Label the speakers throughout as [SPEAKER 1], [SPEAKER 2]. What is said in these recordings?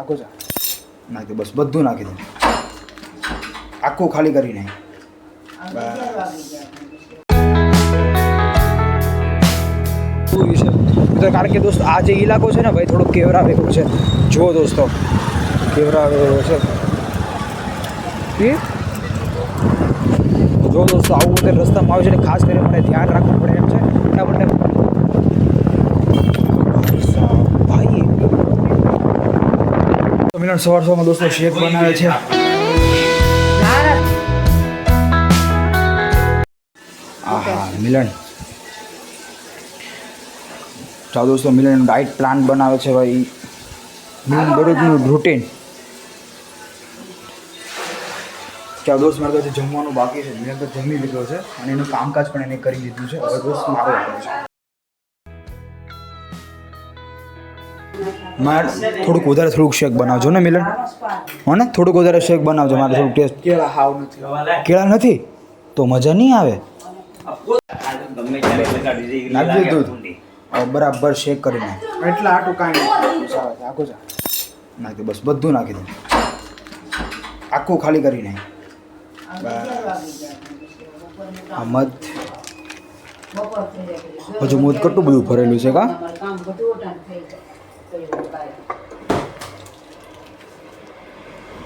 [SPEAKER 1] આખું ચા નાખી બસ, બધું નાખી દે. આખું ખાલી કરી નાખ. કારણ કે દોસ્ત, આ જે ઇલાકો છે ને, ભાઈ થોડો કેવરા વેગો છે. જો દોસ્તો કેવરા વેગો છે જો દોસ્તો, આવું બધે રસ્તામાં આવે છે ખાસ કરીને મને ધ્યાન રાખવું પડે એમ છે. એટલા માટે ભાઈ મિલન સવાર સવારમાં દોસ્તો શેક બનાવે છે. આહા મિલન. ચાલો દોસ્તો મિલન ડાયટ પ્લાન બનાવે છે ભાઈ. મિલન દરરોજનું રૂટીન ચાલો દોસ્ત, મારે જમવાનું બાકી છે. મિલન તો જમી લીધો છે અને એનું કામકાજ પણ એને કરી લીધું છે. હવે દોસ્ત, મારો છે. મારે થોડુંક વધારે થોડુંક શેક બનાવજો ને મિલન. હો ને થોડુંક વધારે શેક બનાવજો મારે થોડુંક ટેસ્ટ.
[SPEAKER 2] કેળા હાવ નથી.
[SPEAKER 1] કેળા નથી? તો મજા નહીં આવે? દૂધ. બરાબર શેક કરી નાખ
[SPEAKER 2] એટલા આટું કાંઈ
[SPEAKER 1] આખું જા નાખી બસ બધું નાખી દઉં આખું ખાલી કરી નાખ આ મધ. હજુ મધ કેટલું બધું ભરેલું છે કા?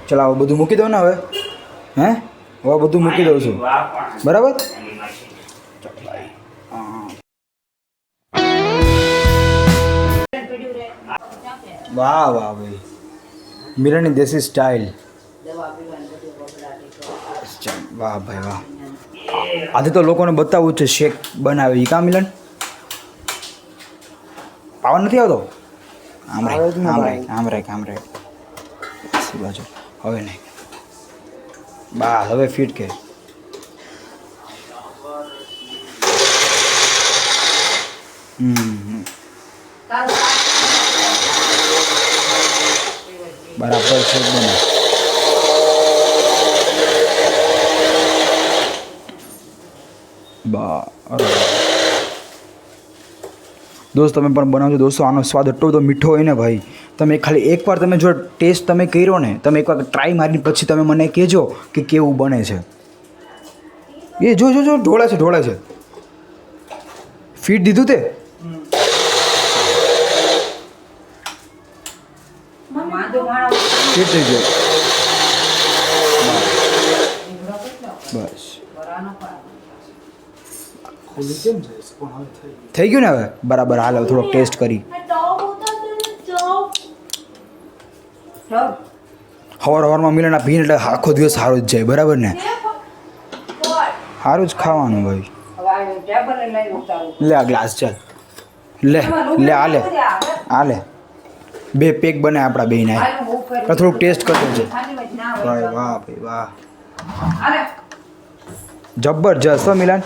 [SPEAKER 1] ચાલો હવે બધું મૂકી દઉં ને હવે? હે? હવે બધું મૂકી દઉં છું. બરાબર? વાહ વાહ, ભાઈ. મીરાની દેશી સ્ટાઇલ વાહ, ભાઈ, વાહ. આજે તો લોકોને બતાવવું છે શેક બનાવે. કા, મિલન? પાવર નથી આવતો? આમ
[SPEAKER 2] ને
[SPEAKER 1] આમ. રાખ આમ રાખ આમ રાખ. બાજુ. હવે નહીં. બા હવે ફિટ કે. હમ બરાબર છે બને. બરાબર દોસ્ત તમે પણ બનાવજો. દોસ્તો આનો સ્વાદ એટલો બધો મીઠો હોય ને ભાઈ તમે ખાલી એકવાર તમે જો ટેસ્ટ તમે કર્યો ને તમે એકવાર ટ્રાય મારીને પછી તમે મને કહેજો કે કેવું બને છે. એ જો જો જો ઢોળે છે ઢોળે છે. ફીટ દીધું તે? ફીટ થઈ ગયો બસ
[SPEAKER 2] કેમ છે? થઈ ગયું.
[SPEAKER 1] ને હવે? બરાબર હાલ હવે થોડોક ટેસ્ટ કરી. હવાર હવારમાં મિલનના પીને એટલે આખો દિવસ સારો જ જાય બરાબર ને? સારું જ ખાવાનું ભાઈ લે આ ગ્લાસ ચાલ. લે લે આ લે. આ લે. બે પેક બને આપણા બે ના થોડુંક ટેસ્ટ કરતો છે ભાઈ વાહ ભાઈ વાહ. જબરજસ્ત હો મિલન.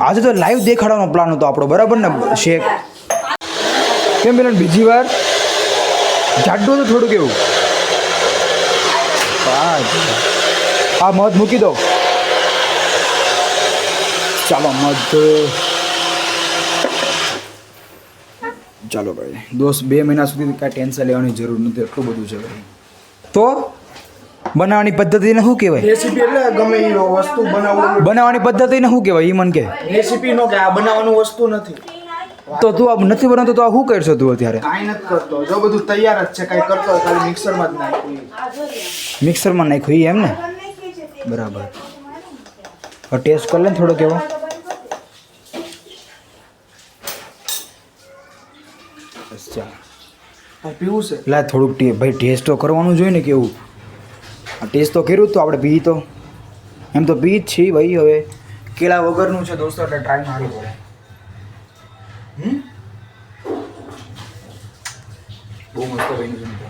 [SPEAKER 1] આજે તો લાઈવ દેખાડવાનો પ્લાન હતો આપણો, બરાબર ને, શેખ? કેમ પેલા બીજી વાર? જાડું હતું થોડુંક એવું. હા. મધ મૂકી દો. ચાલો, મધ. ચાલો ભાઈ, દોસ્ત, બે મહિના સુધી કાંઈ ટેન્શન લેવાની જરૂર નથી, એટલું બધું છે. ભાઈ તો? બનાવવાની પદ્ધતિને શું કહેવાય?
[SPEAKER 2] રેસીપી એટલે ગમે એ વસ્તુ બનાવવાનું
[SPEAKER 1] બનાવવાની પદ્ધતિને શું કહેવાય? એ મને કે
[SPEAKER 2] રેસીપી નો કે આ બનાવવાનું વસ્તુ નથી.
[SPEAKER 1] તો તું આ નથી બનાવતો તો આ શું કરશો તું અત્યારે?
[SPEAKER 2] કાંઈ નથી કરતો. જો બધું તૈયાર જ છે કાંઈ કરતો ખાલી મિક્સરમાં જ નાખ્યું
[SPEAKER 1] મિક્સરમાં નાખ્યું એમ ને? બરાબર. હવે ટેસ્ટ કરી લે ને થોડો કેવો બસ
[SPEAKER 2] પીવું છે?
[SPEAKER 1] એટલે થોડુંક ભાઈ ટેસ્ટ તો કરવાનું જોઈએ ને કેવું? આ ટેસ્ટ તો કર્યું તો આપણે પી તો. એમ તો પી જ છીએ ભાઈ હવે. કેળા વગરનું છે દોસ્તો એટલે ટ્રાય મારવું પડે બહુ મસ્ત બન્યું છે.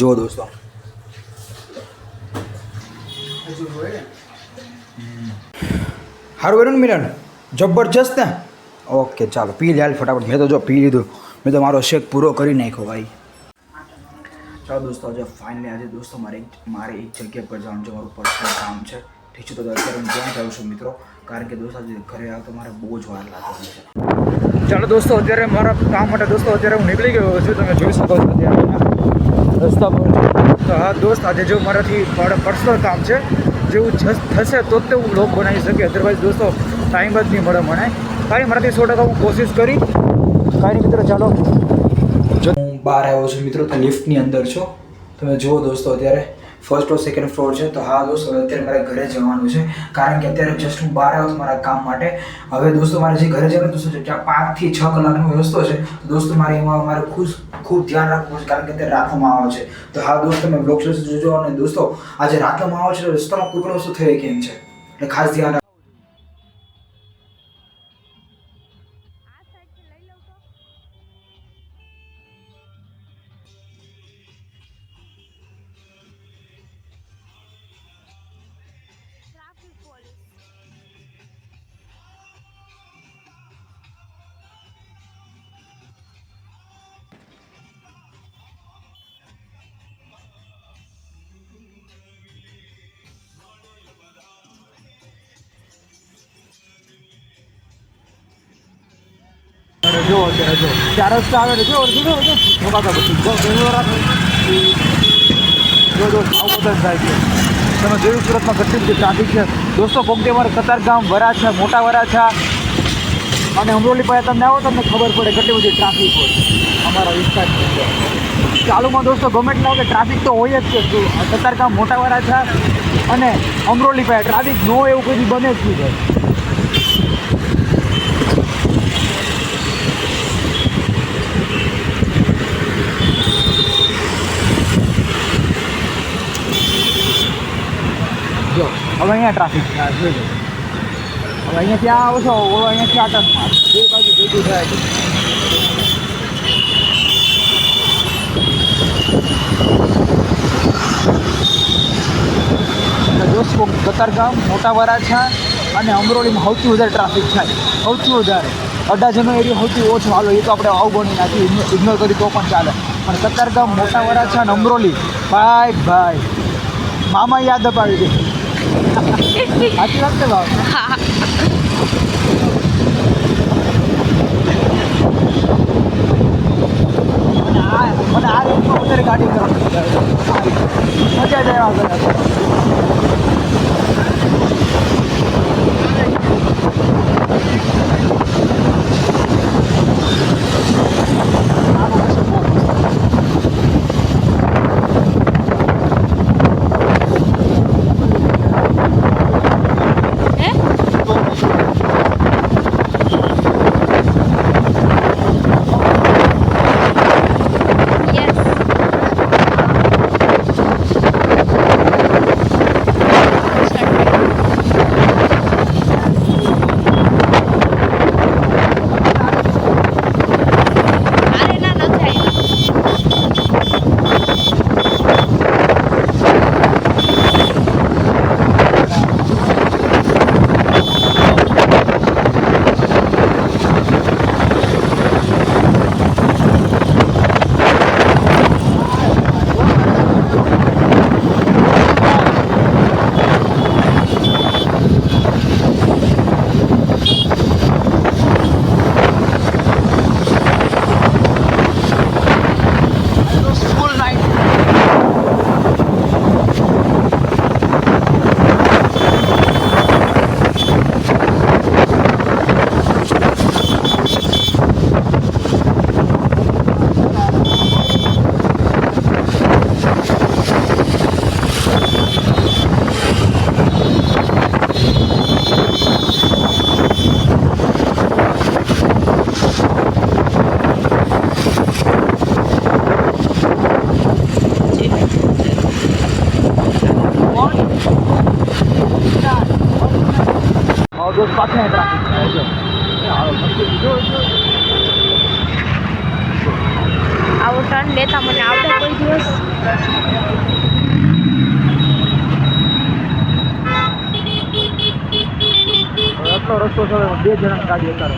[SPEAKER 1] જો દોસ્તો. સારું કર્યું ને મિલન? જબરજસ્ત ને? ઓકે ચાલો પી લે ફટાફટ. મેં તો જો પી લીધું. મેં તો મારો શેક પૂરો કરી નાખ્યો ભાઈ. ચાલો દોસ્તો, આજે ફાઇનલી આજે દોસ્તો મારે મારે એક જગ્યા પર જવાનું છે, મારું પર્સનલ કામ છે. ઠીક છે, તો અત્યારે હું ત્યાં જાઉં છું મિત્રો? કારણ કે દોસ્તો, આજે ઘરે આવતો મારે બહુ જ વાર લાગે છે. ચાલો દોસ્તો, અત્યારે મારા કામ માટે દોસ્તો, અત્યારે હું નીકળી ગયો છું, તમે જોઈ શકો છો અત્યારે રસ્તા પર. તો હા દોસ્ત, આજે જો મારાથી મારા પર્સનલ કામ છે, જેવું થશે તો જ તે હું બ્લોગ બનાવી શકે અદરવાઇઝ દોસ્તો ટાઈમ જ નહીં મળે મને. કાંઈ મારાથી સો ટકા હું કોશિશ કરી. કાંઈ નહીં મિત્રો, ચાલો. બહાર આવ્યો છું. મિત્રો, તો લિફ્ટની અંદર છો. તમે જુઓ દોસ્તો, અત્યારે ફર્સ્ટ ઓર સેકન્ડ ફ્લોર છે. તો હા દોસ્તો હવે અત્યારે મારે ઘરે જવાનું છે. કારણ કે અત્યારે જસ્ટ હું બહાર આવ્યો મારા કામ માટે. હવે દોસ્તો, મારે જે ઘરે જવાનું દોસ્તો છે, ત્યાં પાંચથી છ કલાકનો રસ્તો છે. દોસ્તો, મારે એમાં મારે ખૂબ ખૂબ ધ્યાન રાખવું છે, કારણ કે અત્યારે રાતનો માહોલ છે. તો હા દોસ્તો, તમે બ્લોગ જોજો અને દોસ્તો, આજે રાતનો માહોલ છે, રસ્તામાં કોઈ પણ વસ્તુ થઈ કેમ છે? એટલે ખાસ ધ્યાન જો અત્યારે ચાર રસ્તા આવે છે જો આવું બધા થાય છે. તમે જોયું સુરતમાં કેટલી બધી ટ્રાફિક છે. દોસ્તો અમારે કતારગામ વરાછા મોટા વરાછા અને અમરોલી પાસે તમને આવો, તમને ખબર પડે કેટલી બધી ટ્રાફિક હોય. અમારા વિસ્તાર ચાલુમાં દોસ્તો, ગમે એટલા કે ટ્રાફિક તો હોય જ છે. કતારગામ મોટા વરાછા અને અમરોલી પાસે ટ્રાફિક નો એવું કોઈ બને જ નહીં હવે અહીંયા ટ્રાફિક છે. જોઈ લો. હવે અહીંયા ત્યાં આવશો ઓલો અહીંયા ત્યાં ટર્નમાં બે બાજુ ભેગું થાય છે. દોસ્તો કતારગામ મોટા વરાછા અને અમરોલીમાં સૌથી વધારે ટ્રાફિક થાય. સૌથી વધારે. અડાજનો એરિયો સૌથી ઓછો હાલો એ તો આપણે અવગણી નાખી ઇગ્નોર કરી તો પણ ચાલે. પણ કતારગામ મોટા વરાછા અને અમરોલી ભાઈ ભાઈ. મામા યાદ અપાવી દે. સાચી વાત છે ભાવ મને આ મને આ રેન્જમાં વધારે ગાડી કરવાની મજા જ આવ્યા કરે
[SPEAKER 3] લેતા મને આવડે કોઈ દિવસ.
[SPEAKER 1] આટલો રસ્તો બે જણા ગાડી ઉતારો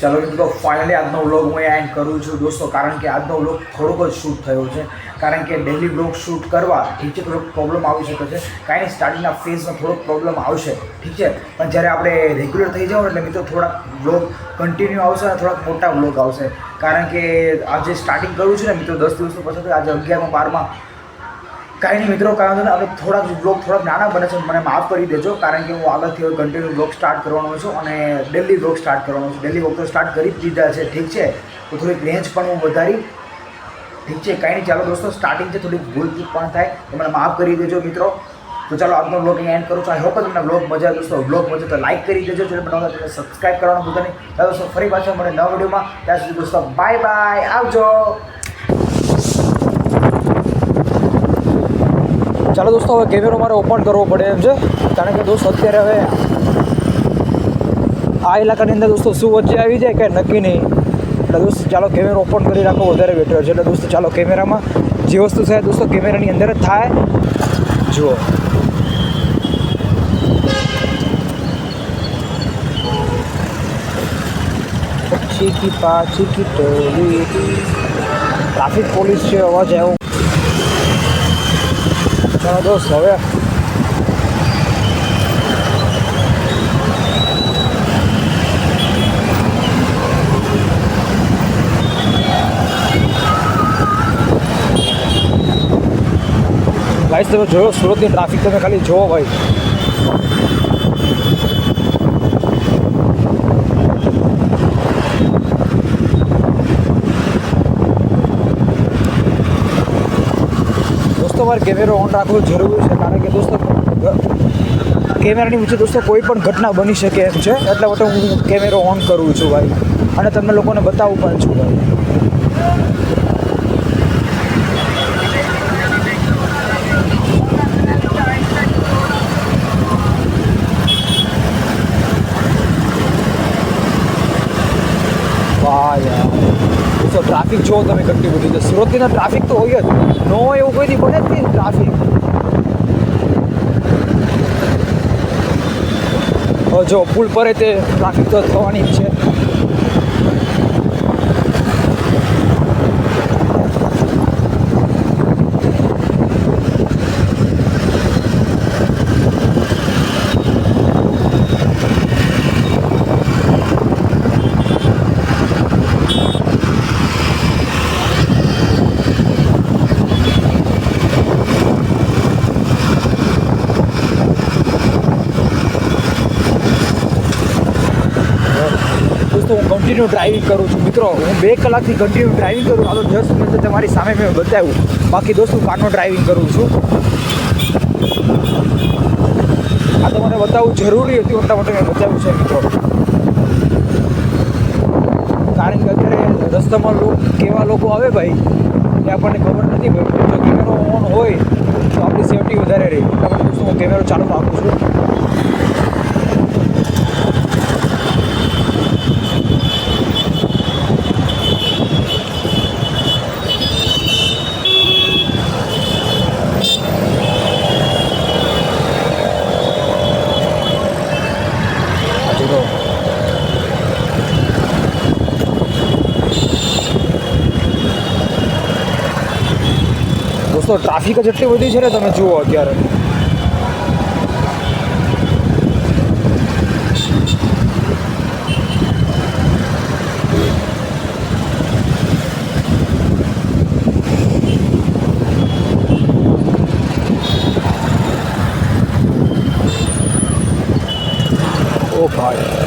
[SPEAKER 1] ચાલો મિત્રો ફાઇનલી આજનો વ્લોગ હું એન્ડ કરું છું. દોસ્તો, કારણ કે આજનો વ્લોગ થોડોક જ શૂટ થયો છે. કારણ કે ડેલી વ્લોગ શૂટ કરવા ઠીક છે, થોડોક પ્રોબ્લેમ આવી શકે છે. કાંઈ નહીં સ્ટાર્ટિંગના ફેઝમાં થોડોક પ્રોબ્લેમ આવશે, ઠીક છે. પણ જ્યારે આપણે રેગ્યુલર થઈ જાઓ એટલે મિત્રો થોડાક વ્લોગ કન્ટિન્યુ આવશે અને થોડાક મોટા વ્લોગ આવશે. કારણ કે આજે સ્ટાર્ટિંગ કરું છું ને મિત્રો, દસ દિવસનું પછી આજે અગિયારમાં, બારમાં. કાંઈ નહીં મિત્રો કારણ કે હવે થોડાક બ્લોગ થોડાક નાના બને છે, મને માફ કરી દેજો. કારણ કે હું આગળથી હવે કન્ટિન્યુ બ્લોગ સ્ટાર્ટ કરવાનો છું અને ડેલી બ્લોગ સ્ટાર્ટ કરવાનો છું. ડેલી બ્લોગ તો સ્ટાર્ટ કરી જ દીધા છે, ઠીક છે. તો થોડીક રેન્જ પણ હું વધારી ઠીક છે, કાંઈ નહીં, ચાલો દોસ્તો સ્ટાર્ટિંગ છે, થોડીક ભૂલચૂક પણ થાય. તો મને માફ કરી દેજો, મિત્રો. તો ચાલો, આજનો બ્લોગ એન્ડ કરું છું. આઈ હોપ તમને બ્લોગ મજા દોસ્તો બ્લોગ મજા તો લાઈક કરી દેજો જો બનાવતા તમે સબસ્ક્રાઈબ કરવાનું ભૂલતા નહીં. ચાલો, દોસ્તો, ફરી પાછા મળે નવા વિડીયોમાં ત્યાં સુધી, દોસ્તો બાય બાય આવજો. ચાલો, દોસ્તો, હવે કેમેરો મારે ઓપન કરવો પડે એમ છે. કારણ કે દોસ્ત, અત્યારે હવે આ ઇલાકાની અંદર, દોસ્તો, શું વચ્ચે આવી જાય કે નક્કી નહીં. એટલે દોસ્ત ચાલો કેમેરો ઓપન કરી રાખો, વધારે બેટર છે. એટલે દોસ્તો ચાલો કેમેરામાં જે વસ્તુ થાય દોસ્તો કેમેરાની અંદર જ થાય. જુઓ. પછી કી પાછી કી ટોલી. ટ્રાફિક પોલીસ છે, અવાજ આવ્યો. ચાલો દોસ્ત, હવે ભાઈ તમે જોયો સુરતની ટ્રાફિક તમે ખાલી જોવો ભાઈ. દોસ્તો, મારે કેમેરો ઓન રાખવો જરૂરી છે, કારણ કે દોસ્તો, કેમેરાની નીચે દોસ્તો કોઈ પણ ઘટના બની શકે એમ છે, એટલા માટે હું કેમેરો ઓન કરું છું ભાઈ. અને તમને લોકોને બતાવું પણ છું ભાઈ વાહ યાર તો ટ્રાફિક જુઓ તમે કેટલી બધી છે સુરતની ટ્રાફિક તો હોય જ. ન એવું કોઈથી બને જ નહીં ટ્રાફિક. જો પુલ પરે તે ટ્રાફિક તો થવાની જ છે. દોસ્તો હું કન્ટિન્યુ ડ્રાઇવિંગ કરું છું. મિત્રો, હું બે કલાકથી કન્ટિન્યુ ડ્રાઇવિંગ કરું આ તો જસ્ટ મેં તો તમારી સામે મેં બતાવ્યું. બાકી દોસ્તો કારનો ડ્રાઇવિંગ કરું છું. આ તો મને બતાવવું જરૂરી હતું એટલા માટે મેં બતાવ્યું છે, મિત્રો. કારણ કે અત્યારે રસ્તામાં લોકો, કેવા લોકો આવે ભાઈ, એ આપણને ખબર નથી ભાઈ જો કેમેરો ઓન હોય, તો આપણી સેફટી વધારે રહે. એટલા માટે દોસ્તો હું કેમેરો ચાલુ રાખું છું આ જુઓ દોસ્તો ટ્રાફિક જ એટલી બધી છે ને તમે જુઓ અત્યારે ઓ ભાઈ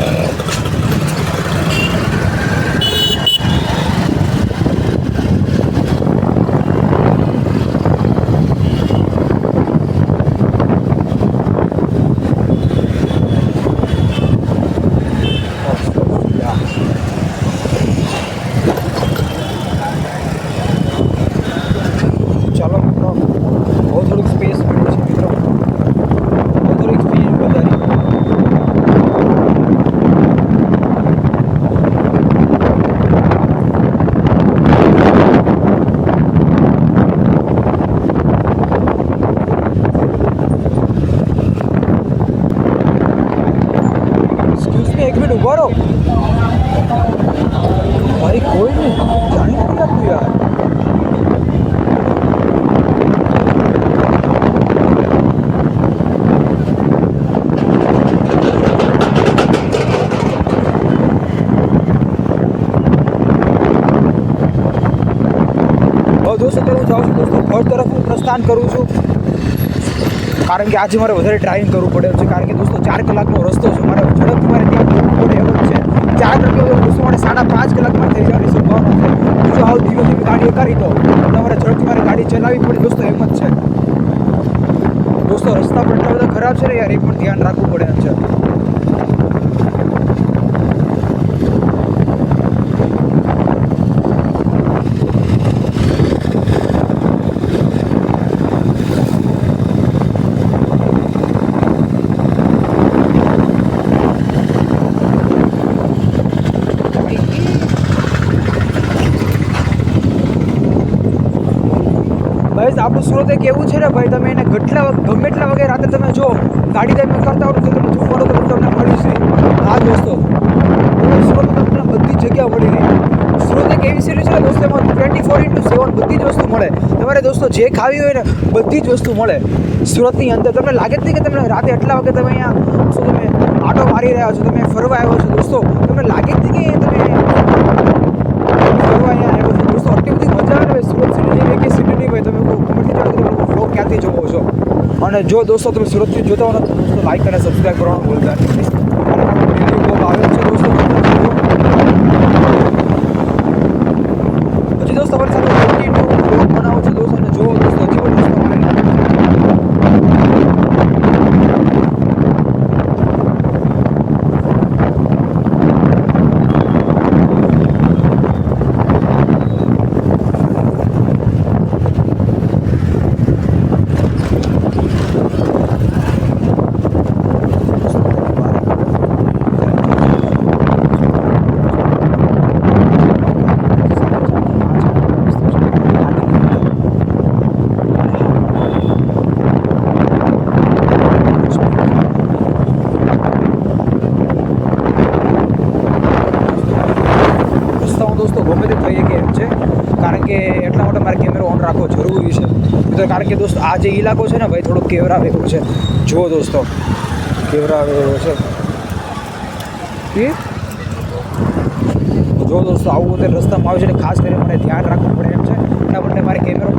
[SPEAKER 1] ચાલો મિત્રો બહુ થોડીક સ્પેસ મળી છે મિત્રો બહુ થોડીક સ્પીડ વધારી એક્સક્યુઝ મી એક મિનિટ ઊભા રહો હવે દોસ્તો અત્યારે હું જાઉં છું દોસ્તો ઘર તરફ હું પ્રસ્થાન કરું છું. કારણ કે આજે મારે વધારે ડ્રાઇવિંગ કરવું પડે છે. કારણ કે દોસ્તો, ચાર કલાકનો રસ્તો છે. મારે ઝડપથી મારે ત્યાં જવું પડે જ છે. ચાર કલાક દોસ્તો, મારે સાડા પાંચ કલાકમાં થઈ જવાની સંભાવના છે. જો આવું ધીમે ધીમે ગાડી કરી દો. મારે ઝડપથી મારે ગાડી ચલાવવી પડે. દોસ્તો, એમ જ છે. દોસ્તો, રસ્તા પણ એટલા બધા ખરાબ છે ને યાર, એ પણ ધ્યાન રાખવું પડે છે ભાઈ આપણું સુરત એક એવું છે ને, ભાઈ, તમે એને ગટલા ગમે એટલા વગેરે રાતે તમે જો, ગાડી તમે કરતા હોય તો તમે જોવાનો તો તમને મળી છે હા, દોસ્તો. સુરત તમને બધી જગ્યા મળી રહી. સુરત એક એવી સિટી છે દોસ્તો, એમાં ટ્વેન્ટી ફોર ઇન્ટુ સેવન બધી જ વસ્તુ મળે. તમારે, દોસ્તો, જે ખાવી હોય ને, બધી જ વસ્તુ મળે. સુરતની અંદર તમને લાગે જ નહીં કે તમે રાતે એટલા વાગે તમે અહીંયા શું તમે આટો મારી રહ્યા છો, તમે ફરવા આવ્યો છો, દોસ્તો. તમને લાગે જ નહીં કે તમે ફરવા અહીંયા આવ્યો છો દોસ્તો આટલી બધી મજા આવે ને ભાઈ સુરત સિટી જેવી કે સિટી નહીં ભાઈ તમે કોઈ ગમેથી જાઓ તો તમે બ્લોગ ક્યાંથી જોવો છો અને જો દોસ્તો તમે સુરતથી જોતા હો ને તો દોસ્તો લાઈક અને સબસ્ક્રાઈબ કરવાનું ભૂલતા નહીં અને આપણો daily vlog આવે જ છે દોસ્તો હજી દોસ્તો તમારી સાથે કન્ટિન્યુ બ્લોગ બનાવો છો દોસ્તો અને જો દોસ્તો હજી પણ દોસ્તો અમારે રસ્તામાં દોસ્તો ગમે તે થઈ કે એમ છે કારણ કે એટલા માટે મારે કેમેરો ઓન રાખવો જરૂરી છે તો કારણ કે દોસ્તો આ જે ઇલાકો છે ને ભાઈ થોડો કેવરા એવો છે. જુઓ દોસ્તો કેવરાવ એવો છે. જો દોસ્તો આવું બધે રસ્તામાં આવે છે ને ખાસ કરીને મને ધ્યાન રાખવું પડે એમ છે. એટલા માટે મારે કેમેરો